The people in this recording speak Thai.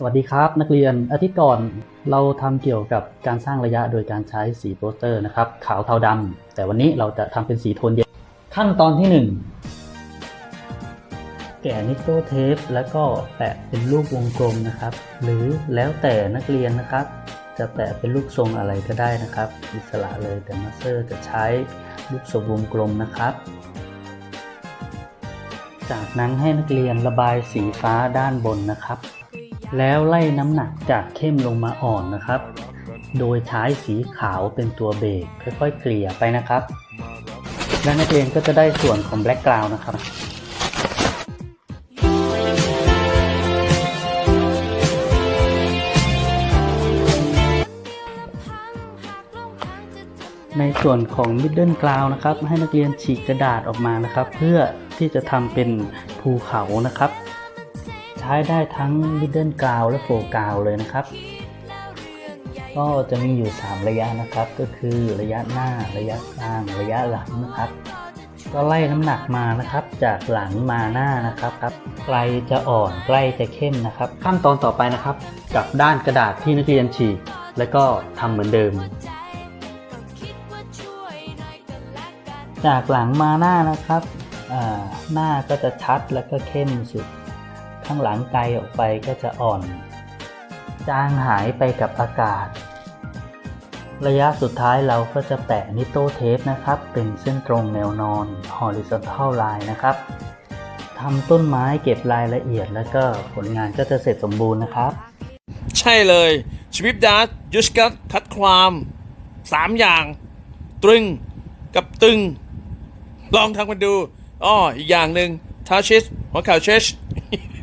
สวัสดีครับนักเรียนอาทิตย์ก่อนเราทำเกี่ยวกับการสร้างระยะโดยการใช้สีโปสเตอร์นะครับ ขาวเทาดำแต่วันนี้เราจะทำเป็นสีโทนเย็นขั้นตอนที่ 1 แกะนิโตเทปแล้วก็แปะเป็นรูปวงกลมนะครับ หรือแล้วแต่นักเรียนนะครับ จะแปะเป็นรูปทรงอะไรก็ได้นะครับ อิสระเลยแต่มาสเตอร์จะใช้รูปทรงวงกลมนะครับ จากนั้นให้นักเรียนระบายสีฟ้าด้านบนนะครับ แล้วไล่น้ำหนักจากเข้มลงมาอ่อนนะครับ โดยใช้สีขาวเป็นตัวเบรกค่อยๆเกลี่ยไปนะครับ และนักเรียนก็จะได้ส่วนของแบล็กกราวน์นะครับในส่วนของ Middle Ground นะครับ ให้นักเรียนฉีกกระดาษออกมานะครับ เพื่อที่จะทำเป็นภูเขานะครับ ช้ได้ทั้ง Middle Ground และ Foreground เลยนะครับ ก็จะมีอยู่ 3 ระยะนะครับ ก็คือระยะหน้าระยะกลางระยะหลังนะครับ ก็ไล่น้ำหนักมานะครับ จากหลังมาหน้านะครับครับไกลจะอ่อนใกล้จะเข้มนะครับ ขั้นตอนต่อไปนะครับ กับด้านกระดาษที่นักเรียนฉีกแล้วก็ทำเหมือนเดิมจากหลังมาหน้านะครับ หน้าก็จะชัดแล้วก็เข้มสุด ข้างหลังไกลออกไปก็จะอ่อน จางหายไปกับอากาศ ระยะสุดท้ายเราก็จะแปะนิโตเทปนะครับ เป็นเส้นตรงแนวนอน horizontal line นะครับทำต้นไม้เก็บรายละเอียดแล้วก็ผลงานก็จะเสร็จสมบูรณ์นะครับ ใช่เลยชีวิตดัสยุชกัตคัดความสามอย่าง ตรึงกับตึง ลองทำกันดูอ้ออีกอย่างหนึ่งทาชิสหัวข่าวเชช